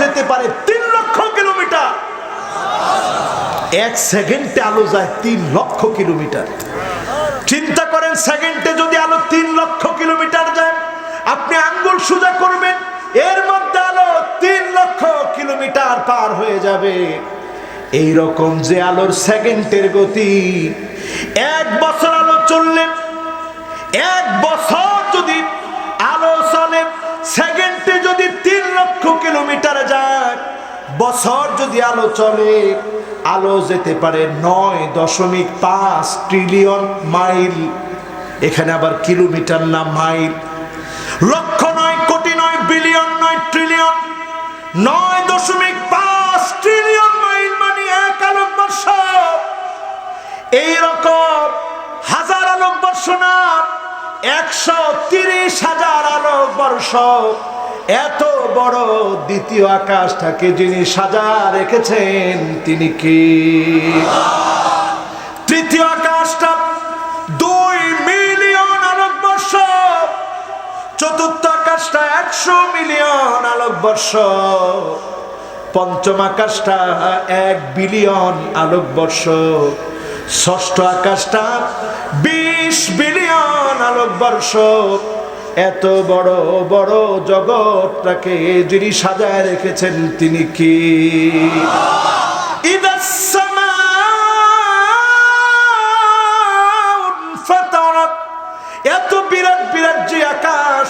যেতে পারে তিন লক্ষ কিলোমিটার। এক সেকেন্ডে আলো যায় তিন লক্ষ কিলোমিটার। চিন্তা করেন সেকেন্ডে যদি আলো তিন লক্ষ কিলোমিটার যায়, আপনি আঙ্গুল সোজা করবেন, এর মধ্যে আলো তিন লক্ষ কিলোমিটার পার হয়ে যাবে। এই রকম যে আলোর সেকেন্ডের গতি, এক বছর বছর যদি আলো চলে, আলো যেতে পারে নয় দশমিক পাঁচ ট্রিলিয়ন মাইল। এখানে আবার কিলোমিটার না মাইল। লক্ষ নয়, কোটি নয়, বিলিয়ন নয়, ট্রিলিয়ন। নয় দশমিক পাঁচ ট্রিলিয়ন মাইল মানে এক আলোক বর্ষ এইরকম হাজার আলোক বর্ষ না একশো তিরিশ হাজার আলোক বর্ষ এত বড় দ্বিতীয় আকাশটাকে যিনি সাজা রেখেছেন, তিনি কি? তৃতীয় আকাশটা দুই মিলিয়ন আলোক বর্ষ, চতুর্থ আকাশটা একশো মিলিয়ন আলোক বর্ষ, পঞ্চম আকাশটা এক বিলিয়ন আলোক বর্ষ, ষষ্ঠ আকাশটা বিশ বিলিয়ন আলোক বর্ষ এত বড় বড় জগৎটাকে যিনি সাজায় রেখেছেন তিনি কি? এত বিরাট বিরাট যে আকাশ